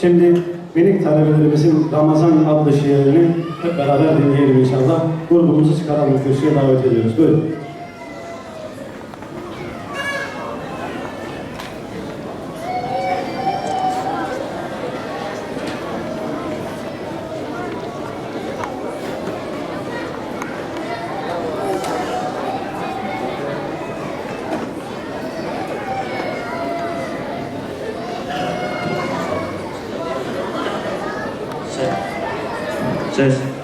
Şimdi minik talebelerimizin Ramazan adlı şiirini hep beraber dinleyelim inşallah. Grubumuzu çıkaralım, kürsüye davet ediyoruz. Buyurun. says,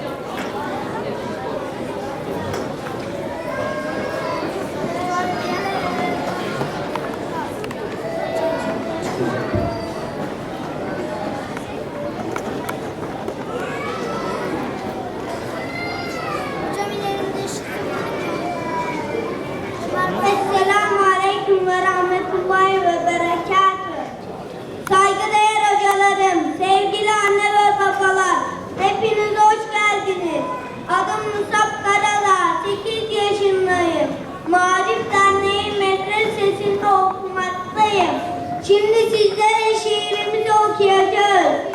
Şimdi sizlere şiirimizi okuyacağız.